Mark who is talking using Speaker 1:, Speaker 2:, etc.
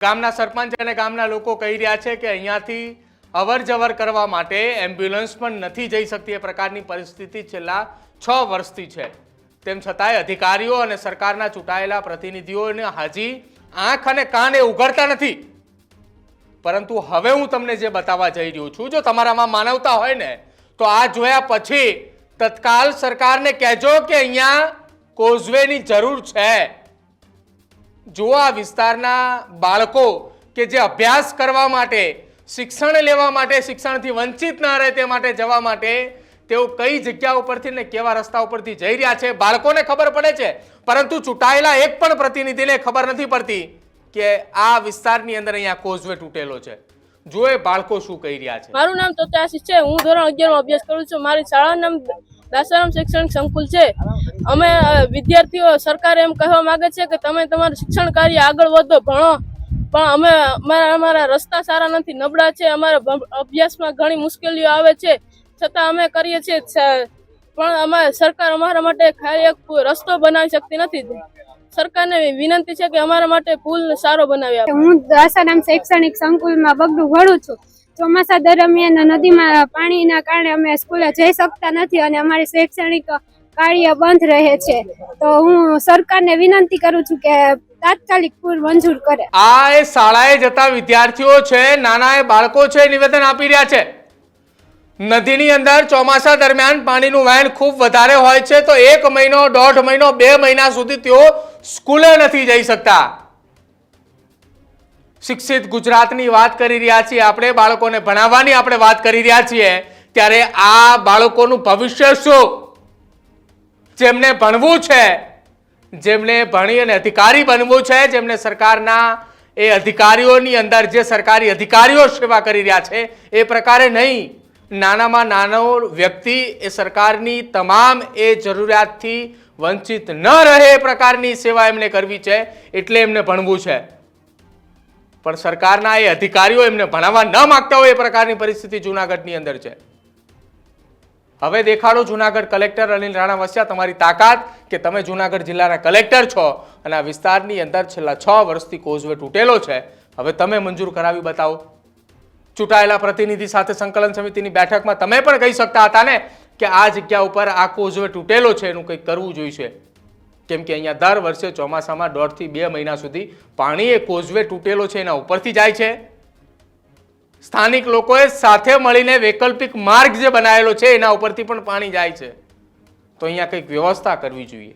Speaker 1: ગામના સરપંચ અને ગામના લોકો કહી રહ્યા છે કે અહીંયાથી અવર જવર કરવા માટે એમ્બ્યુલન્સ પણ નથી જઈ શકતી. એ પ્રકારની પરિસ્થિતિ છેલ્લા છ વર્ષથી છે. તેમ છતાંય અધિકારીઓ અને સરકારના ચૂંટાયેલા પ્રતિનિધિઓને હજી આંખ અને કાન એ ઉઘડતા નથી. પરંતુ હવે હું તમને જે બતાવવા જઈ રહ્યો છું, જો તમારામાં માનવતા હોય ને, તો આ જોયા પછી તત્કાલ સરકારને કહેજો કે અહીંયા કોઝવેની જરૂર છે. જો આ વિસ્તારના બાળકો કે જે અભ્યાસ કરવા માટે, શિક્ષણ લેવા માટે, શિક્ષણથી વંચિત ના રહે તે માટે જવા માટે તેઓ કઈ જગ્યા ઉપરથી ને કેવા રસ્તા ઉપરથી જઈ રહ્યા છે, બાળકોને ખબર પડે છે. પરંતુ ચૂંટાયેલા એક પણ પ્રતિનિધિને ખબર નથી પડતી કે આ વિસ્તારની અંદર અહીંયા કોઝવે તૂટેલો છે. જો એ બાળકો શું કહી રહ્યા છે.
Speaker 2: મારું નામ તો છે. હું ધોરણ અગિયારમાં અભ્યાસ કરું છું. મારી શાળાનું નામ દાસારામ શૈક્ષણિક સંકુલ છે. અમે વિદ્યાર્થીઓ સરકાર એમ કહેવા માંગે છે કે તમે તમારું શિક્ષણ કાર્ય આગળ વધો, ભણો. પણ અમે, અમારા અમારા રસ્તા સારા નથી, નબળા છે. અમારા અભ્યાસમાં ઘણી મુશ્કેલીઓ આવે છે. છતાં અમે કરીએ છીએ પણ અમારે, સરકાર અમારા માટે ખાલી એક રસ્તો બનાવી શકતી નથી. સરકારને વિનંતી છે કે અમારા માટે પુલ સારો બનાવી આપે.
Speaker 3: હું દાસારામ શૈક્ષણિક સંકુલમાં બગડું ભણું છું. ચોમાસા દરમિયાન નદીમાં પાણીના કારણે અમે સ્કૂલે જઈ શકતા નથી અને અમારી શૈક્ષણિક કાર્ય બંધ રહે છે. તો હું સરકારને વિનંતી કરું છું કે તાત્કાલિક પૂર મંજૂર કરે.
Speaker 1: આ એ શાળાએ જતા વિદ્યાર્થીઓ છે, નાના એ બાળકો છે, નિવેદન આપી રહ્યા છે. નદીની અંદર ચોમાસા દરમિયાન પાણીનું વહેણ ખૂબ વધારે હોય છે, તો એક મહિનો, દોઢ મહિનો, બે મહિના સુધી તેઓ સ્કૂલે નથી જઈ શકતા. શિક્ષિત ગુજરાતની વાત કરી રહ્યા છીએ આપણે, બાળકોને ભણાવવાની આપણે વાત કરી રહ્યા છીએ, ત્યારે આ બાળકોનું ભવિષ્ય શું? જેમને ભણવું છે, જેમને ભણી અને અધિકારી બનવું છે, જેમને સરકારના એ અધિકારીઓની અંદર જે સરકારી અધિકારીઓ સેવા કરી રહ્યા છે, એ પ્રકારે નહીં. નાનામાં નાનો વ્યક્તિ એ સરકારની તમામ એ જરૂરિયાતથી વંચિત ન રહે એ પ્રકારની સેવા એમને કરવી છે, એટલે એમને ભણવું છે. પણ સરકારના એ અધિકારીઓ એમને ભણાવવા ન માગતા હોય એ પ્રકારની પરિસ્થિતિ જુનાગઢની અંદર છે. હવે દેખાડો જુનાગઢ કલેક્ટર અનિલ રાણા વસ્યા, તમારી તાકાત કે તમે જુનાગઢ જિલ્લાના કલેક્ટર છો અને આ વિસ્તારની અંદર છેલ્લા છ વર્ષથી કોઝવે તૂટેલો છે. હવે તમે મંજૂર કરાવી બતાવો. ચૂંટાયેલા પ્રતિનિધિ સાથે સંકલન સમિતિની બેઠકમાં તમે પણ કહી શકતા હતા ને કે આ જગ્યા ઉપર આ કોઝવે તૂટેલો છે એનું કંઈક કરવું જોઈશે. કેમ કે અહીંયા દર વર્ષે ચોમાસામાં દોઢથી બે મહિના સુધી પાણી એ કોઝવે તૂટેલો છે, એના ઉપરથી જાય છે. સ્થાનિક લોકોએ સાથે મળીને વૈકલ્પિક માર્ગ જે બનાવેલો છે, એના ઉપરથી પણ પાણી જાય છે. તો અહીંયા કંઈક વ્યવસ્થા કરવી જોઈએ.